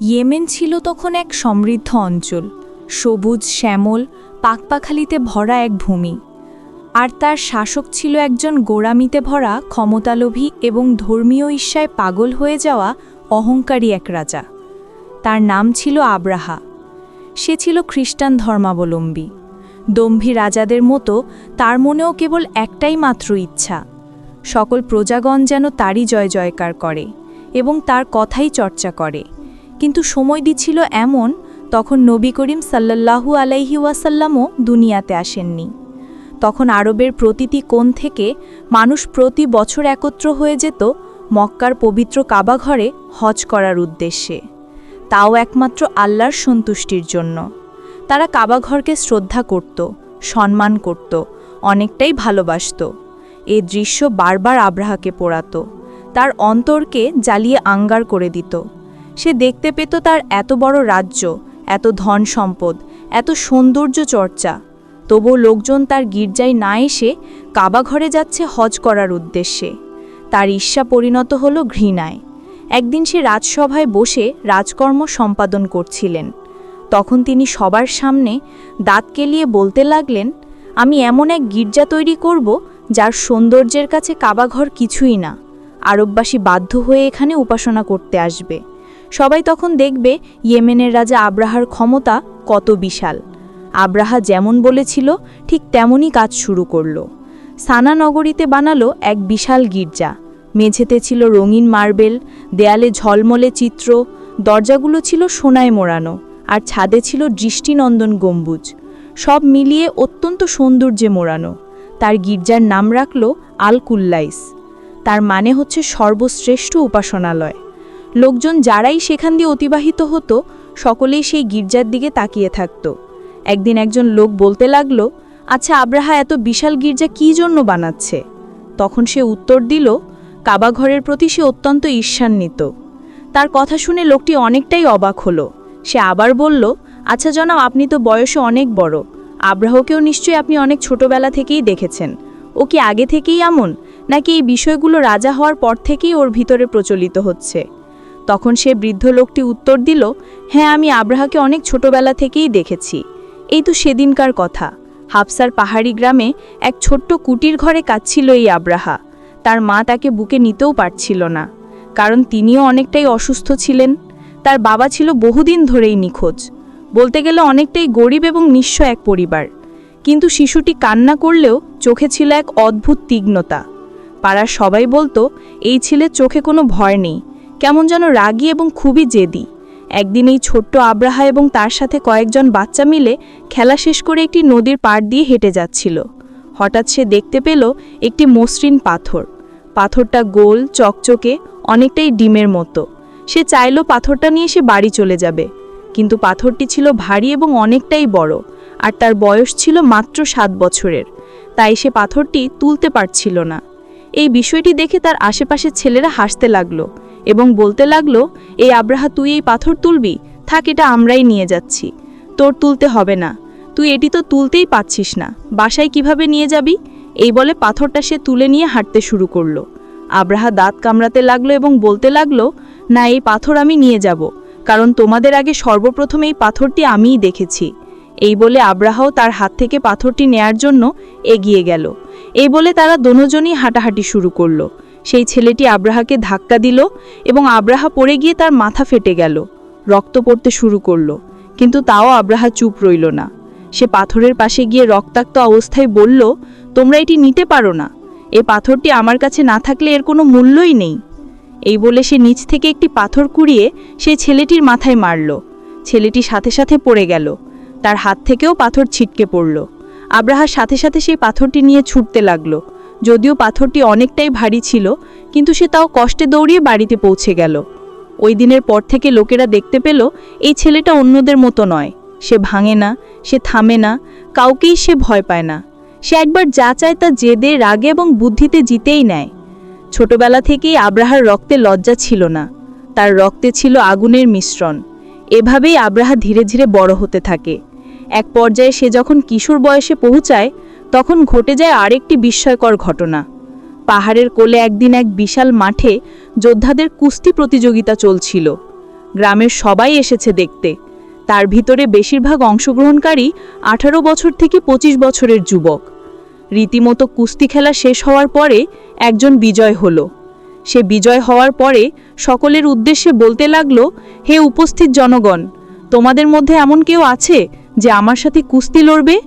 Yemen ছিল তখন এক সমৃদ্ধ অঞ্চল। সবুজ, শ্যামল, পাকপাখালিতে ভরা এক ভূমি। আর তার শাসক ছিল একজন গোড়ামিতে ভরা, ক্ষমতালোভী এবং ধর্মীয় ঈর্ষায় পাগল হয়ে যাওয়া অহংকারী এক রাজা। তার নাম ছিল আব্রাহা। সে ছিল খ্রিস্টান ধর্মাবলম্বী। দম্ভী রাজাদের মতো তার মনেও কেবল একটাই মাত্র ইচ্ছা। সকল প্রজাগণ যেন তারই জয় জয়কার করে এবং তার কথাই চর্চা করে। কিন্তু সময় দিচ্ছিল এমন তখন নবী করিম সাল্লাল্লাহু আলাইহি ওয়াসাল্লামও দুনিয়াতে আসেননি। তখন আরবের প্রতিটি কোণ থেকে মানুষ প্রতি বছর একত্র হয়ে যেত মক্কার পবিত্র কাবাঘরে হজ করার উদ্দেশ্যে। তাও একমাত্র আল্লাহর সন্তুষ্টির জন্য। তারা কাবাঘরকে শ্রদ্ধা করত, সম্মান করত, অনেকটাই ভালোবাসত। এ দৃশ্য বারবার আব্রাহাকে পোড়াতো। তার অন্তরকে জ্বালিয়ে আঙ্গার করে দিত। সে দেখতে পেত তার এত বড় রাজ্য, এত ধন সম্পদ, এত সৌন্দর্য চর্চা। তবুও লোকজন তার গির্জায় না এসে কাবাঘরে যাচ্ছে হজ করার উদ্দেশ্যে। তার ঈর্ষা পরিণত হল ঘৃণায়। একদিন সে রাজসভায় বসে রাজকর্ম সম্পাদন করছিলেন। তখন তিনি সবার সামনে দাঁত কেলিয়ে বলতে লাগলেন, আমি এমন এক গির্জা তৈরি করব, যার সৌন্দর্যের কাছে কাবাঘর কিছুই না। আরববাসী বাধ্য হয়ে এখানে উপাসনা করতে আসবে। সবাই তখন দেখবে ইয়েমেনের রাজা আব্রাহার ক্ষমতা কত বিশাল। আব্রাহা যেমন বলেছিল, ঠিক তেমনই কাজ শুরু করল। সানা নগরীতে বানালো এক বিশাল গির্জা। মেঝেতে ছিল রঙিন মার্বেল, দেয়ালে ঝলমলে চিত্র, দরজাগুলো ছিল সোনায় মোড়ানো, আর ছাদে ছিল দৃষ্টিনন্দন গম্বুজ। সব মিলিয়ে অত্যন্ত সৌন্দর্যে মোড়ানো। তার গির্জার নাম রাখল আল কুল্লাইস তার মানে হচ্ছে সর্বশ্রেষ্ঠ উপাসনালয়। লোকজন যারাই সেখান দিয়ে অতিবাহিত হতো, সকলেই সেই গির্জার দিকে তাকিয়ে থাকত। একদিন একজন লোক বলতে লাগল আচ্ছা আব্রাহা, এত বিশাল গির্জা কী জন্য বানাচ্ছে? তখন সে উত্তর দিল কাবাঘরের প্রতি সে অত্যন্ত ঈর্ষান্বিত। তার কথা শুনে লোকটি অনেকটাই অবাক হলো। সে আবার বলল আচ্ছা জনাব, আপনি তো বয়সে অনেক বড়। আব্রাহকেও নিশ্চয়ই আপনি অনেক ছোটবেলা থেকেই দেখেছেন। ও কি আগে থেকেই এমন? নাকি এই বিষয়গুলো রাজা হওয়ার পর থেকেই ওর ভিতরে প্রচলিত হচ্ছে? তখন সে বৃদ্ধ লোকটি উত্তর দিল হ্যাঁ আমি আব্রাহাকে অনেক ছোটবেলা থেকেই দেখেছি। এই তো সেদিনকার কথা। হাফসার পাহাড়ি গ্রামে এক ছোট্ট কুটির ঘরে কাচ্ছিল এই আব্রাহা। তার মা তাকে বুকে নিতেও পারছিল না, কারণ তিনিও অনেকটাই অসুস্থ ছিলেন। তার বাবা ছিল বহুদিন ধরেই নিখোঁজ। বলতে গেলে অনেকটাই গরিব এবং নিঃস্ব এক পরিবার। কিন্তু শিশুটি কান্না করলেও চোখে ছিল এক অদ্ভুত তীক্ষ্ণতা। পাড়ার সবাই বলতো, এই ছেলের চোখে কোনো ভয় নেই। কেমন যেন রাগী এবং খুবই জেদি। একদিন এই ছোট্ট আব্রাহা এবং তার সাথে কয়েকজন বাচ্চা মিলে খেলা শেষ করে একটি নদীর পাড় দিয়ে হেঁটে যাচ্ছিল। হঠাৎ সে দেখতে পেল একটি মসৃণ পাথর। পাথরটা গোল, চকচকে, অনেকটাই ডিমের মতো। সে চাইল পাথরটা নিয়ে সে বাড়ি চলে যাবে। কিন্তু পাথরটি ছিল ভারী এবং অনেকটাই বড়, আর তার বয়স ছিল মাত্র সাত বছরের। তাই সে পাথরটি তুলতে পারছিল না। এই বিষয়টি দেখে তার আশেপাশের ছেলেরা হাসতে লাগল। এবং বলতে লাগল এই আব্রাহা, তুই এই পাথর তুলবি? থাক, এটা আমরাই নিয়ে যাচ্ছি। তোর তুলতে হবে না। তুই এটি তো তুলতেই পাচ্ছিস না। বাসায় কীভাবে নিয়ে যাবি? এই বলে পাথরটা সে তুলে নিয়ে হাঁটতে শুরু করল। আব্রাহা দাঁত কামড়াতে লাগল এবং বলতে লাগল, না, এই পাথর আমি নিয়ে যাব, কারণ তোমাদের আগে সর্বপ্রথম এই পাথরটি আমিই দেখেছি। এই বলে আব্রাহাও তার হাত থেকে পাথরটি নেয়ার জন্য এগিয়ে গেল। এই বলে তারা দোনোজনই হাঁটাহাঁটি শুরু করল। সেই ছেলেটি আব্রাহাকে ধাক্কা দিল এবং আব্রাহা পড়ে গিয়ে তার মাথা ফেটে গেল, রক্ত পড়তে শুরু করল। কিন্তু তাও আব্রাহা চুপ রইল না। সে পাথরের পাশে গিয়ে রক্তাক্ত অবস্থায় বলল, তোমরা এটি নিতে পারো না। এ পাথরটি আমার কাছে না থাকলে এর কোনো মূল্যই নেই। এই বলে সে নিচ থেকে একটি পাথর কুড়িয়ে সেই ছেলেটির মাথায় মারল। ছেলেটি সাথে সাথে পড়ে গেল। তার হাত থেকেও পাথর ছিটকে পড়ল। আব্রাহার সাথে সাথে সেই পাথরটি নিয়ে ছুটতে লাগল। যদিও পাথরটি অনেকটাই ভারী ছিল, কিন্তু সে তাও কষ্টে দৌড়িয়ে বাড়িতে পৌঁছে গেল। ওই দিনের পর থেকে লোকেরা দেখতে পেল, এই ছেলেটা অন্যদের মতো নয়। সে ভাঙে না, সে থামে না, কাউকেই সে ভয় পায় না। সে একবার যা চায় তা জেদে, রাগে এবং বুদ্ধিতে জিতেই নেয়। ছোটবেলা থেকেই আব্রাহার রক্তে লজ্জা ছিল না। তার রক্তে ছিল আগুনের মিশ্রণ। এভাবেই আব্রাহা ধীরে ধীরে বড় হতে থাকে। এক পর্যায়ে সে যখন কিশোর বয়সে পৌঁছায় তখন ঘটে যায় আরেকটি বিস্ময়কর ঘটনা। পাহাড়ের কোলে একদিন এক বিশাল মাঠে যোদ্ধাদের কুস্তি প্রতিযোগিতা চলছিল। গ্রামের সবাই এসেছে দেখতে। তার ভিতরে বেশিরভাগ অংশগ্রহণকারী আঠারো বছর থেকে ২৫ বছরের যুবক। রীতিমতো কুস্তি খেলা শেষ হওয়ার পরে একজন বিজয় হলো। সে বিজয় হওয়ার পরে সকলের উদ্দেশ্যে বলতে লাগল, হে উপস্থিত জনগণ, তোমাদের মধ্যে এমন কেউ আছে যে আমার সাথে কুস্তি লড়বে?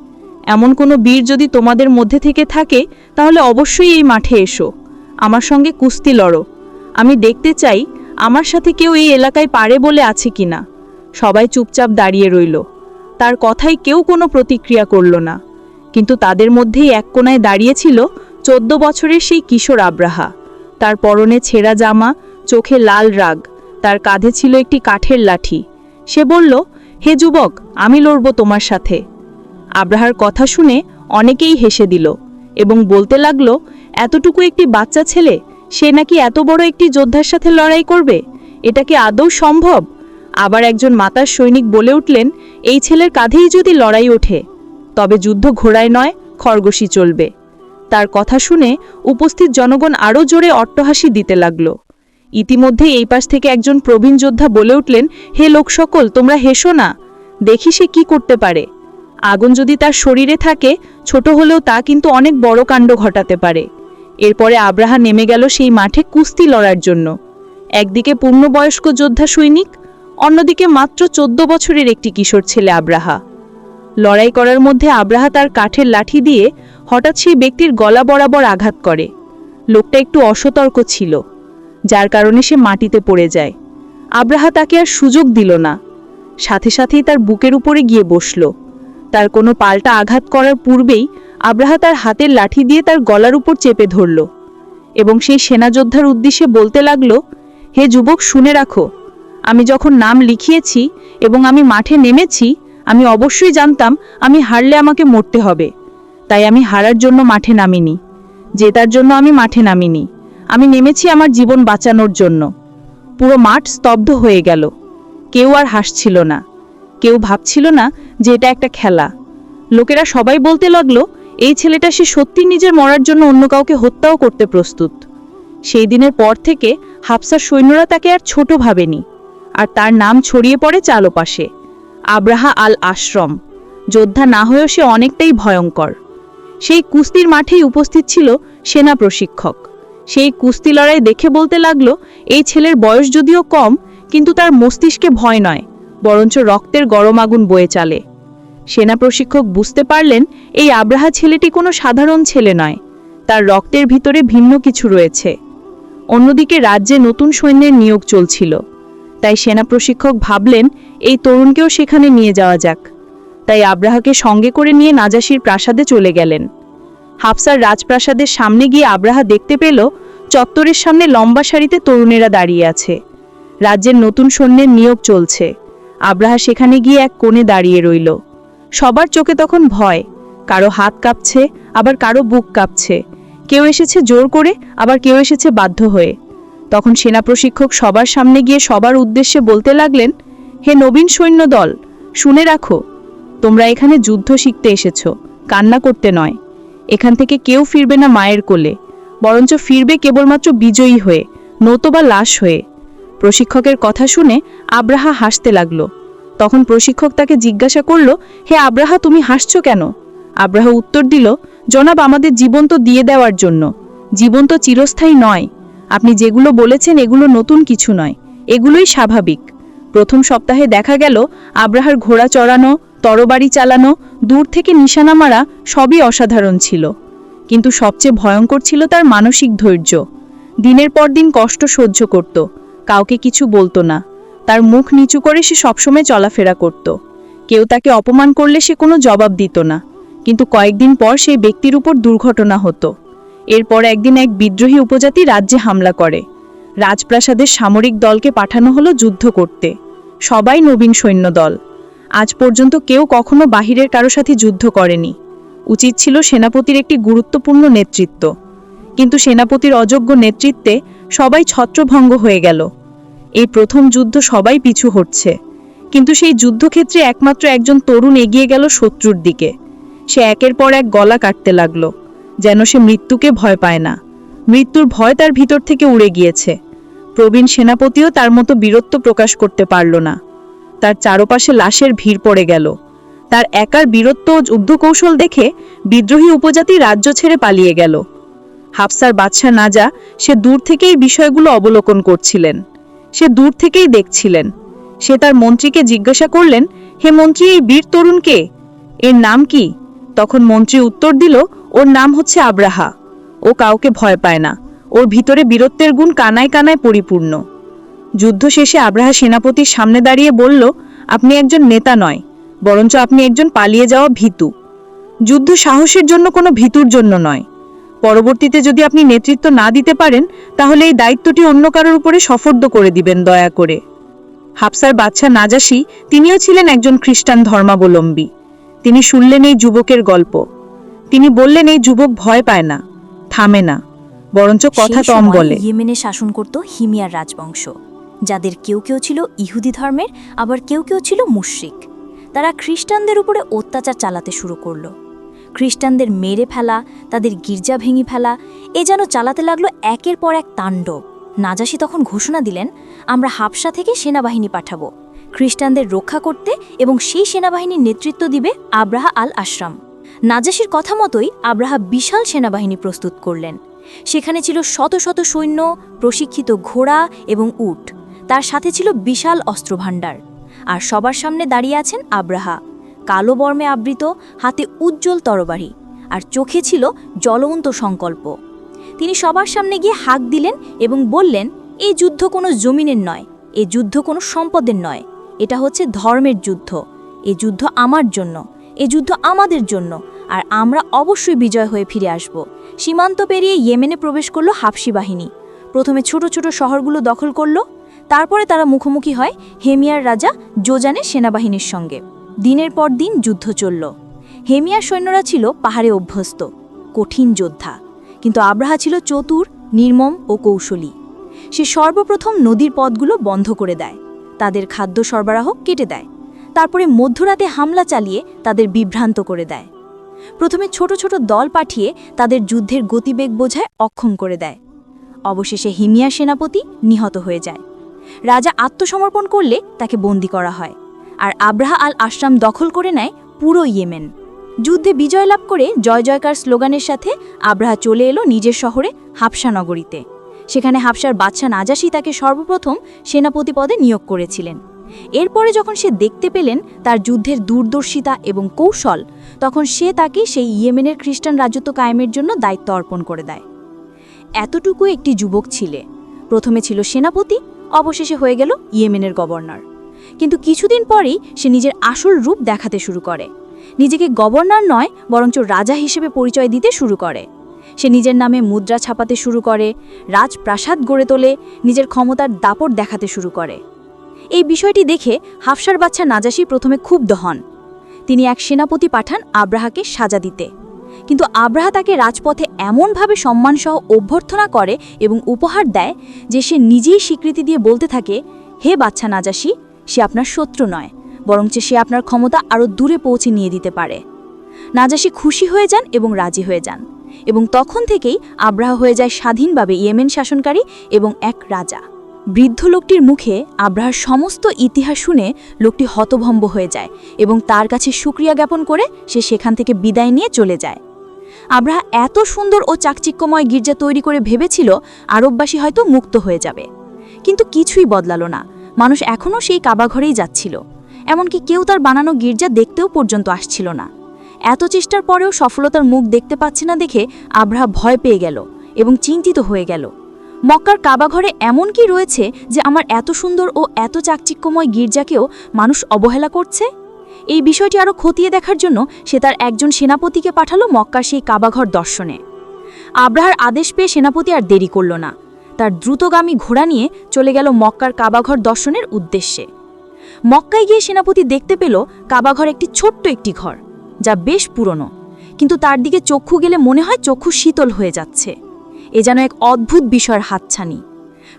এমন কোনো বীর যদি তোমাদের মধ্যে থেকে থাকে, তাহলে অবশ্যই এই মাঠে এসো। আমার সঙ্গে কুস্তি লড়ো। আমি দেখতে চাই, আমার সাথে কেউ এই এলাকায় পারে বলে আছে কিনা। সবাই চুপচাপ দাঁড়িয়ে রইল। তার কথায় কেউ কোনো প্রতিক্রিয়া করল না। কিন্তু তাদের মধ্যেই এক কোনায় দাঁড়িয়েছিল চোদ্দ বছরের সেই কিশোর আব্রাহা। তার পরনে ছেঁড়া জামা, চোখে লাল রাগ, তার কাঁধে ছিল একটি কাঠের লাঠি। সে বলল, হে যুবক, আমি লড়ব তোমার সাথে। আব্রাহার কথা শুনে অনেকেই হেসে দিল এবং বলতে লাগল, এতটুকু একটি বাচ্চা ছেলে, সে নাকি এত বড় একটি যোদ্ধার সাথে লড়াই করবে? এটা কি আদৌ সম্ভব? আবার একজন মাতার সৈনিক বলে উঠলেন, এই ছেলের কাঁধেই যদি লড়াই ওঠে, তবে যুদ্ধ ঘোড়ায় নয়, খরগোশই চলবে। তার কথা শুনে উপস্থিত জনগণ আরও জোরে অট্টহাসি দিতে লাগল। ইতিমধ্যে এই পাশ থেকে একজন প্রবীণ যোদ্ধা বলে উঠলেন, হে লোক সকল তোমরা হেসো না। দেখি সে কি করতে পারে। আগুন যদি তার শরীরে থাকে, ছোট হলেও তা কিন্তু অনেক বড় কাণ্ড ঘটাতে পারে। এরপরে আব্রাহা নেমে গেল সেই মাঠে কুস্তি লড়ার জন্য। একদিকে পূর্ণবয়স্ক যোদ্ধা সৈনিক, অন্যদিকে মাত্র চোদ্দ বছরের একটি কিশোর ছেলে আব্রাহা। লড়াই করার মধ্যে আব্রাহা তার কাঠের লাঠি দিয়ে হঠাৎ সেই ব্যক্তির গলা বরাবর আঘাত করে। লোকটা একটু অসতর্ক ছিল, যার কারণে সে মাটিতে পড়ে যায়। আব্রাহা তাকে আর সুযোগ দিল না। সাথে সাথেই তার বুকের উপরে গিয়ে বসল। তার কোনো পাল্টা আঘাত করার পূর্বেই আব্রাহা তার হাতের লাঠি দিয়ে তার গলার উপর চেপে ধরল এবং সেই সেনাযোদ্ধার উদ্দেশ্যে বলতে লাগল, হে যুবক, শুনে রাখো, আমি যখন নাম লিখিয়েছি এবং আমি মাঠে নেমেছি, আমি অবশ্যই জানতাম আমি হারলে আমাকে মরতে হবে। তাই আমি হারার জন্য মাঠে নামিনি, জেতার জন্য আমি মাঠে নামিনি, আমি নেমেছি আমার জীবন বাঁচানোর জন্য। পুরো মাঠ স্তব্ধ হয়ে গেল। কেউ আর হাসছিল না। কেউ ভাবছিল না যে এটা একটা খেলা। লোকেরা সবাই বলতে লাগল, এই ছেলেটা সে সত্যি নিজের মরার জন্য অন্য কাউকে হত্যাও করতে প্রস্তুত। সেই দিনের পর থেকে হাফসার সৈন্যরা তাকে আর ছোট ভাবেনি, আর তার নাম ছড়িয়ে পড়ে চালোপাশে, আব্রাহা আল আশ্রম যোদ্ধা না হয়েও সে অনেকটাই ভয়ঙ্কর। সেই কুস্তির মাঠেই উপস্থিত ছিল সেনা প্রশিক্ষক। সেই কুস্তি লড়াই দেখে বলতে লাগল, এই ছেলের বয়স যদিও কম, কিন্তু তার মস্তিষ্কে ভয় নয়। বরঞ্চ রক্তের গরম আগুন বয়ে চালে। সেনা প্রশিক্ষক বুঝতে পারলেন, এই আব্রাহা ছেলেটি কোনো সাধারণ ছেলে নয়। তার রক্তের ভিতরে ভিন্ন কিছু রয়েছে। অন্যদিকে রাজ্যে নতুন সৈন্যের নিয়োগ চলছিল। তাই সেনা প্রশিক্ষক ভাবলেন, এই তরুণকেও সেখানে নিয়ে যাওয়া যাক। তাই আব্রাহাকে সঙ্গে করে নিয়ে নাজাসির প্রাসাদে চলে গেলেন। হাফসার রাজপ্রাসাদের সামনে গিয়ে আব্রাহা দেখতে পেল, চত্বরের সামনে লম্বা সারিতে তরুণেরা দাঁড়িয়ে আছে। রাজ্যের নতুন সৈন্যের নিয়োগ চলছে। আব্রাহা সেখানে গিয়ে এক কোণে দাঁড়িয়ে রইল। সবার চোখে তখন ভয়। কারও হাত কাঁপছে, আবার কারও বুক কাঁপছে। কেউ এসেছে জোর করে, আবার কেউ এসেছে বাধ্য হয়ে। তখন সেনা প্রশিক্ষক সবার সামনে গিয়ে সবার উদ্দেশ্যে বলতে লাগলেন, হে নবীন সৈন্য দল শুনে রাখো, তোমরা এখানে যুদ্ধ শিখতে এসেছ, কান্না করতে নয়। এখান থেকে কেউ ফিরবে না মায়ের কোলে, বরঞ্চ ফিরবে কেবলমাত্র বিজয়ী হয়ে নতুবা লাশ হয়ে। প্রশিক্ষকের কথা শুনে আব্রাহা হাসতে লাগল। তখন প্রশিক্ষক তাকে জিজ্ঞাসা করল, হে আব্রাহা, তুমি হাসছো কেন? আব্রাহা উত্তর দিল, জনাব, আমাদের জীবন তো দিয়ে দেওয়ার জন্য। জীবন তো চিরস্থায়ী নয়। আপনি যেগুলো বলেছেন, এগুলো নতুন কিছু নয়। এগুলোই স্বাভাবিক। প্রথম সপ্তাহে দেখা গেল, আব্রাহার ঘোড়া চড়ানো, তরবারি চালানো, দূর থেকে নিশানা মারা সবই অসাধারণ ছিল। কিন্তু সবচেয়ে ভয়ঙ্কর ছিল তার মানসিক ধৈর্য। দিনের পর দিন কষ্ট সহ্য করত। কাউকে কিছু বলতো না। তার মুখ নিচু করে সে সবসময় চলাফেরা করত। কেউ তাকে অপমান করলে সে কোনো জবাব দিত না। কিন্তু কয়েকদিন পর সেই ব্যক্তির উপর দুর্ঘটনা হতো। এরপর একদিন এক বিদ্রোহী উপজাতি রাজ্যে হামলা করে। রাজপ্রাসাদের সামরিক দলকে পাঠানো হলো যুদ্ধ করতে। সবাই নবীন সৈন্য দল আজ পর্যন্ত কেউ কখনো বাহিরের কারও সাথে যুদ্ধ করেনি। উচিত ছিল সেনাপতির একটি গুরুত্বপূর্ণ নেতৃত্ব। কিন্তু সেনাপতির অযোগ্য নেতৃত্বে সবাই ছত্রভঙ্গ হয়ে গেল। এই প্রথম যুদ্ধ সবাই পিছু হটছে। কিন্তু সেই যুদ্ধক্ষেত্রে একমাত্র একজন তরুণ এগিয়ে গেল শত্রুর দিকে। সে একের পর এক গলা কাটতে লাগল, যেন সে মৃত্যুকে ভয় পায় না। মৃত্যুর ভয় তার ভিতর থেকে উড়ে গিয়েছে। প্রবীণ সেনাপতিও তার মতো বীরত্ব প্রকাশ করতে পারল না। তার চারপাশে লাশের ভিড় পড়ে গেল। তার একার বীরত্ব ও যুদ্ধকৌশল দেখে বিদ্রোহী উপজাতি রাজ্য ছেড়ে পালিয়ে গেল। হাফসার বাদশাহ নাজা সে দূর থেকেই বিষয়গুলো অবলোকন করছিলেন। সে দূর থেকেই দেখছিলেন। সে তার মন্ত্রীকে জিজ্ঞাসা করলেন, হে মন্ত্রী, এই বীর তরুণ কে? এর নাম কি? তখন মন্ত্রী উত্তর দিল, ওর নাম হচ্ছে আব্রাহা। ও কাউকে ভয় পায় না। ওর ভিতরে বীরত্বের গুণ কানায় কানায় পরিপূর্ণ। যুদ্ধ শেষে আব্রাহা সেনাপতির সামনে দাঁড়িয়ে বলল, আপনি একজন নেতা নয়, বরঞ্চ আপনি একজন পালিয়ে যাওয়া ভীতু। যুদ্ধ সাহসের জন্য কোনো ভীতুর জন্য নয়। পরবর্তীতে যদি আপনি নেতৃত্ব না দিতে পারেন তাহলে এই দায়িত্বটি অন্য কারোর উপরে সফর্দ করে দিবেন দয়া করে। হাফসার বাচ্চা নাজাসি তিনিও ছিলেন একজন খ্রিস্টান ধর্মাবলম্বী। তিনি শুনলেন এই যুবকের গল্প। তিনি বললেন এই যুবক ভয় পায় না থামে না বরঞ্চ কথা কম বলে। ইয়েমেনে শাসন করত হিমিয়ার রাজবংশ। যাদের কেউ কেউ ছিল ইহুদি ধর্মের আবার কেউ কেউ ছিল মুশরিক। তারা খ্রিস্টানদের উপরে অত্যাচার চালাতে শুরু করল। খ্রিস্টানদের মেরে ফেলা, তাদের গির্জা ভেঙে ফেলা, এ যেন চালাতে লাগল একের পর এক তাণ্ডব। নাজাসি তখন ঘোষণা দিলেন, আমরা হাবসা থেকে সেনাবাহিনী পাঠাবো। খ্রিস্টানদের রক্ষা করতে এবং সেই সেনাবাহিনীর নেতৃত্ব দিবে আব্রাহা আল আশরাম নাজাসির কথা মতোই আব্রাহা বিশাল সেনাবাহিনী প্রস্তুত করলেন। সেখানে ছিল শত শত সৈন্য, প্রশিক্ষিত ঘোড়া এবং উট। তার সাথে ছিল বিশাল অস্ত্রভাণ্ডার। আর সবার সামনে দাঁড়িয়ে আছেন আব্রাহা। কালো বর্মে আবৃত, হাতে উজ্জ্বল তরবারি, আর চোখে ছিল জ্বলন্ত সংকল্প। তিনি সবার সামনে গিয়ে হাঁক দিলেন এবং বললেন, এই যুদ্ধ কোনো জমিনের নয়, এ যুদ্ধ কোনো সম্পদের নয়, এটা হচ্ছে ধর্মের যুদ্ধ। এ যুদ্ধ আমার জন্য, এ যুদ্ধ আমাদের জন্য, আর আমরা অবশ্যই বিজয় হয়ে ফিরে আসব। সীমান্ত পেরিয়ে ইয়েমেনে প্রবেশ করল হাফসি বাহিনী। প্রথমে ছোট ছোট শহরগুলো দখল করল, তারপরে তারা মুখোমুখি হয় হেমিয়ার রাজা জোজানের সেনাবাহিনীর সঙ্গে। দিনের পর দিন যুদ্ধ চলল। হেমিয়ার সৈন্যরা ছিল পাহাড়ে অভ্যস্ত, কঠিন যোদ্ধা, কিন্তু আব্রাহা ছিল চতুর, নির্মম ও কৌশলী। সে সর্বপ্রথম নদীর পথগুলো বন্ধ করে দেয়, তাদের খাদ্য সরবরাহ কেটে দেয়, তারপরে মধ্যরাতে হামলা চালিয়ে তাদের বিভ্রান্ত করে দেয়। প্রথমে ছোট ছোট দল পাঠিয়ে তাদের যুদ্ধের গতিবেগ বোঝায় অক্ষম করে দেয়। অবশেষে হিমিয়া সেনাপতি নিহত হয়ে যায়। রাজা আত্মসমর্পণ করলে তাকে বন্দি করা হয়। আর আব্রাহা আল আশরাম দখল করে নেয় পুরো ইয়েমেন। যুদ্ধে বিজয় লাভ করে জয় জয়কার স্লোগানের সাথে আব্রাহা চলে এলো নিজের শহরে হাফসা নগরীতে। সেখানে হাফসার বাদশা নাজাসি তাকে সর্বপ্রথম সেনাপতি পদে নিয়োগ করেছিলেন। এরপরে যখন সে দেখতে পেলেন তার যুদ্ধের দূরদর্শিতা এবং কৌশল, তখন সে তাকে সেই ইয়েমেনের খ্রিস্টান রাজত্ব কায়েমের জন্য দায়িত্ব অর্পণ করে দেয়। এতটুকু একটি যুবক ছিলে। প্রথমে ছিল সেনাপতি, অবশেষে হয়ে গেল ইয়েমেনের গভর্নর। কিন্তু কিছুদিন পরেই সে নিজের আসল রূপ দেখাতে শুরু করে। নিজেকে গভর্নর নয়, বরঞ্চ রাজা হিসেবে পরিচয় দিতে শুরু করে। সে নিজের নামে মুদ্রা ছাপাতে শুরু করে, রাজপ্রাসাদ গড়ে তোলে, নিজের ক্ষমতার দাপট দেখাতে শুরু করে। এই বিষয়টি দেখে হাফসার বাচ্চা নাজাসি প্রথমে ক্ষুব্ধ হন। তিনি এক সেনাপতি পাঠান আব্রাহাকে সাজা দিতে। কিন্তু আব্রাহা তাকে রাজপথে এমনভাবে সম্মানসহ অভ্যর্থনা করে এবং উপহার দেয় যে সে নিজেই স্বীকৃতি দিয়ে বলতে থাকে, হে বাচ্চা নাজাসি সে আপনার শত্রু নয়, বরঞ্চ সে আপনার ক্ষমতা আরও দূরে পৌঁছে নিয়ে দিতে পারে। নাজাসি খুশি হয়ে যান এবং রাজি হয়ে যান। এবং তখন থেকেই আব্রাহা হয়ে যায় স্বাধীনভাবে ইয়েমেন শাসনকারী এবং এক রাজা। বৃদ্ধ লোকটির মুখে আব্রাহার সমস্ত ইতিহাস শুনে লোকটি হতভম্ব হয়ে যায় এবং তার কাছে সুক্রিয়া জ্ঞাপন করে সে সেখান থেকে বিদায় নিয়ে চলে যায়। আব্রাহা এত সুন্দর ও চাকচিক্যময় গির্জা তৈরি করে ভেবেছিল আরববাসী হয়তো মুক্ত হয়ে যাবে। কিন্তু কিছুই বদলালো না। মানুষ এখনও সেই কাবাঘরেই যাচ্ছিল। এমনকি কেউ তার বানানো গির্জা দেখতেও পর্যন্ত আসছিল না। এত চেষ্টার পরেও সফলতার মুখ দেখতে পাচ্ছে না দেখে আব্রাহা ভয় পেয়ে গেল এবং চিন্তিত হয়ে গেল। মক্কার কাবাঘরে এমন কি রয়েছে যে আমার এত সুন্দর ও এত চাকচিক্যময় গির্জাকেও মানুষ অবহেলা করছে? এই বিষয়টি আরও খতিয়ে দেখার জন্য সে তার একজন সেনাপতিকে পাঠালো মক্কার সেই কাবাঘর দর্শনে। আব্রাহার আদেশ পেয়ে সেনাপতি আর দেরি করল না। তার দ্রুতগামী ঘোড়া নিয়ে চলে গেল মক্কার কাবাঘর দর্শনের উদ্দেশ্যে। মক্কায় গিয়ে সেনাপতি দেখতে পেল কাবাঘর একটি ছোট্ট একটি ঘর, যা বেশ পুরনো, কিন্তু তার দিকে চক্ষু গেলে মনে হয় চক্ষু শীতল হয়ে যাচ্ছে। এ যেন এক অদ্ভুত বিষয়ের হাতছানি।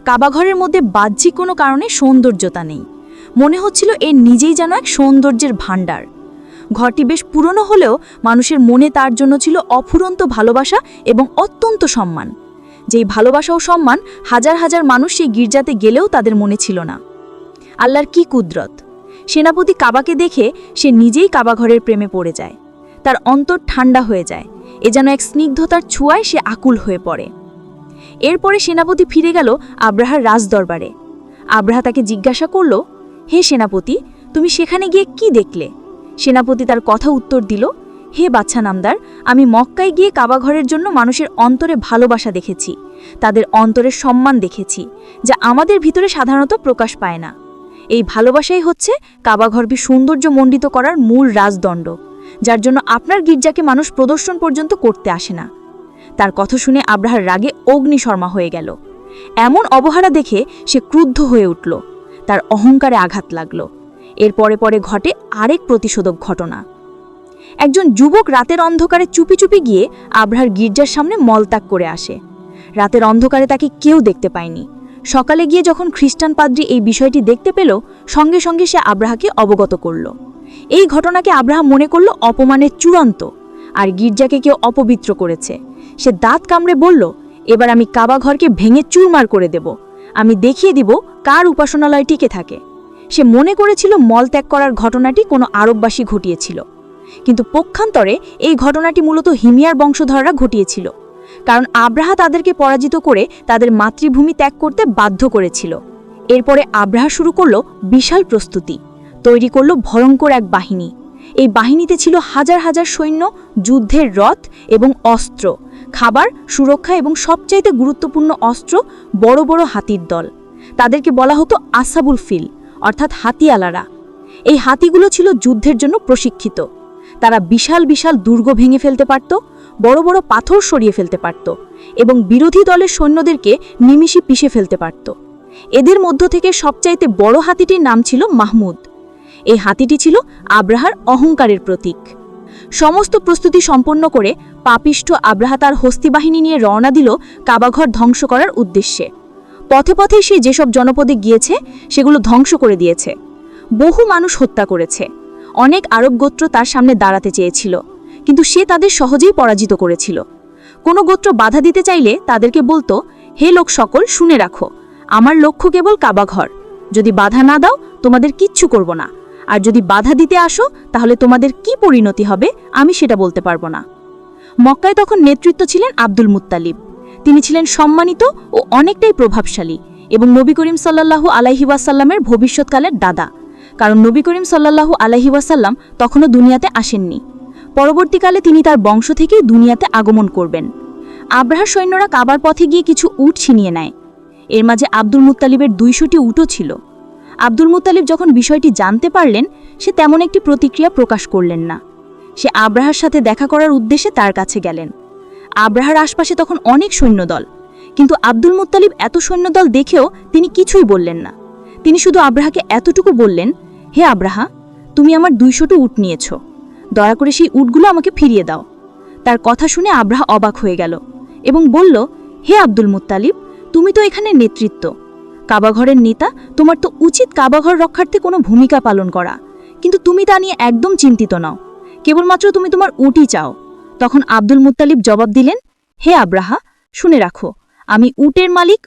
কাবাঘরের মধ্যে বাহ্যিক কোনো কারণে সৌন্দর্যতা নেই। মনে হচ্ছিল এর নিজেই যেন এক সৌন্দর্যের ভাণ্ডার। ঘরটি বেশ পুরনো হলেও মানুষের মনে তার জন্য ছিল অফুরন্ত ভালোবাসা এবং অত্যন্ত সম্মান। যেই ভালোবাসা ও সম্মান হাজার হাজার মানুষ সেই গির্জাতে গেলেও তাদের মনে ছিল না। আল্লাহর কি কুদরত? সেনাপতি কাবাকে দেখে সে নিজেই কাবাঘরের প্রেমে পড়ে যায়। তার অন্তর ঠান্ডা হয়ে যায়। এ যেন এক স্নিগ্ধতার ছোঁয়ায় সে আকুল হয়ে পড়ে। এরপরে সেনাপতি ফিরে গেল আব্রাহার রাজদরবারে। আব্রাহা তাকে জিজ্ঞাসা করল, হে সেনাপতি, তুমি সেখানে গিয়ে কি দেখলে? সেনাপতি তার কথা উত্তর দিল হে বাচ্চা নামদার, আমি মক্কায় গিয়ে কাবাঘরের জন্য মানুষের অন্তরে ভালোবাসা দেখেছি, তাদের অন্তরের সম্মান দেখেছি, যা আমাদের ভিতরে সাধারণত প্রকাশ পায় না। এই ভালোবাসাই হচ্ছে কাবাঘরকে সৌন্দর্য মণ্ডিত করার মূল রাজদণ্ড, যার জন্য আপনার গির্জাকে মানুষ প্রদর্শন পর্যন্ত করতে আসে না। তার কথা শুনে আব্রাহার রাগে অগ্নিশর্মা হয়ে গেল। এমন অবহারা দেখে সে ক্রুদ্ধ হয়ে উঠল। তার অহংকারে আঘাত লাগল। এর পরে পরে ঘটে আরেক প্রতিশোধক ঘটনা। একজন যুবক রাতের অন্ধকারে চুপি চুপি গিয়ে আব্রাহার গির্জার সামনে মলত্যাগ করে আসে। রাতের অন্ধকারে তাকে কেউ দেখতে পায়নি। সকালে গিয়ে যখন খ্রিস্টান পাদ্রী এই বিষয়টি দেখতে পেল, সঙ্গে সঙ্গে সে আব্রাহাকে অবগত করল। এই ঘটনাকে আব্রাহা মনে করল অপমানের চূড়ান্ত, আর গির্জাকে কেউ অপবিত্র করেছে। সে দাঁত কামড়ে বলল, এবার আমি কাবাঘরকে ভেঙে চুরমার করে দেব। আমি দেখিয়ে দিব কার উপাসনালয় টিকে থাকে। সে মনে করেছিল মলত্যাগ করার ঘটনাটি কোনো আরববাসী ঘটিয়েছিল। কিন্তু পক্ষান্তরে এই ঘটনাটি মূলত হিমিয়ার বংশধররা ঘটিয়েছিল, কারণ আব্রাহা তাদেরকে পরাজিত করে তাদের মাতৃভূমি ত্যাগ করতে বাধ্য করেছিল। এরপরে আব্রাহা শুরু করল বিশাল প্রস্তুতি, তৈরি করল ভয়ঙ্কর এক বাহিনী। এই বাহিনীতে ছিল হাজার হাজার সৈন্য, যুদ্ধের রথ এবং অস্ত্র, খাবার, সুরক্ষা এবং সবচাইতে গুরুত্বপূর্ণ অস্ত্র বড় বড় হাতির দল। তাদেরকে বলা হতো আসাবুল ফিল, অর্থাৎ হাতিয়ালারা। এই হাতিগুলো ছিল যুদ্ধের জন্য প্রশিক্ষিত। তারা বিশাল বিশাল দুর্গ ভেঙে ফেলতে পারত, বড় বড় পাথর সরিয়ে ফেলতে পারত এবং বিরোধী দলের সৈন্যদেরকে নিমিষে পিষে ফেলতে পারত। এদের মধ্য থেকে সবচাইতে বড় হাতিটির নাম ছিল মাহমুদ। এই হাতিটি ছিল আব্রাহার অহংকারের প্রতীক। সমস্ত প্রস্তুতি সম্পন্ন করে পাপিষ্ঠ আব্রাহা তার হস্তিবাহিনী নিয়ে রওনা দিল কাবাঘর ধ্বংস করার উদ্দেশ্যে। পথে পথে সে যেসব জনপদে গিয়েছে, সেগুলো ধ্বংস করে দিয়েছে। বহু মানুষ হত্যা করেছে। অনেক আরব গোত্র তার সামনে দাঁড়াতে চেয়েছিল, কিন্তু সে তাদের সহজেই পরাজিত করেছিল। কোনো গোত্র বাধা দিতে চাইলে তাদেরকে বলতো, হে লোক সকল, শুনে রাখো, আমার লক্ষ্য কেবল কাবাঘর যদি বাধা না দাও, তোমাদের কিচ্ছু করব না। আর যদি বাধা দিতে আসো, তাহলে তোমাদের কি পরিণতি হবে, আমি সেটা বলতে পারব না। মক্কায় তখন নেতৃত্ব ছিলেন আব্দুল মুত্তালিব। তিনি ছিলেন সম্মানিত ও অনেকটাই প্রভাবশালী এবং নবী করিম সাল্লাল্লাহু আলাইহি ওয়াসাল্লামের ভবিষ্যৎকালের দাদা। কারণ নবী করিম সাল্লাল্লাহু আলাইহি ওয়াসাল্লাম তখনও দুনিয়াতে আসেননি। পরবর্তীকালে তিনি তার বংশ থেকেই দুনিয়াতে আগমন করবেন। আব্রাহার সৈন্যরা কাবার পথে গিয়ে কিছু উট ছিনিয়ে নেয়। এর মাঝে আব্দুল মুতালিবের দুইশোটি উটও ছিল। আব্দুল মুতালিব যখন বিষয়টি জানতে পারলেন, সে তেমন একটি প্রতিক্রিয়া প্রকাশ করলেন না। সে আব্রাহার সাথে দেখা করার উদ্দেশ্যে তার কাছে গেলেন। আব্রাহার আশপাশে তখন অনেক সৈন্যদল, কিন্তু আব্দুল মুতালিব এত সৈন্যদল দেখেও তিনি কিছুই বললেন না। তিনি শুধু আব্রাহাকে এতটুকু বললেন, হে আব্রাহা, তুমি আমার দুইশোটি উট নিয়েছ। দয়া করে সেই উটগুলো আমাকে ফিরিয়ে দাও। তার কথা শুনে আব্রাহা অবাক হয়ে গেল এবং বলল, হে আব্দুল মুত্তালিব, তুমি তো এখানে নেতৃত্ব। কাবাঘরের নেতা তোমার তো উচিত কাবাঘর রক্ষার্থে কোনো ভূমিকা পালন করা। কিন্তু তুমি তা নিয়ে একদম চিন্তিত নাও। কেবলমাত্র তুমি তোমার উটই চাও। তখন আব্দুল মুত্তালিব জবাব দিলেন, হে আব্রাহা, শুনে রাখো, আমি উটের মালিক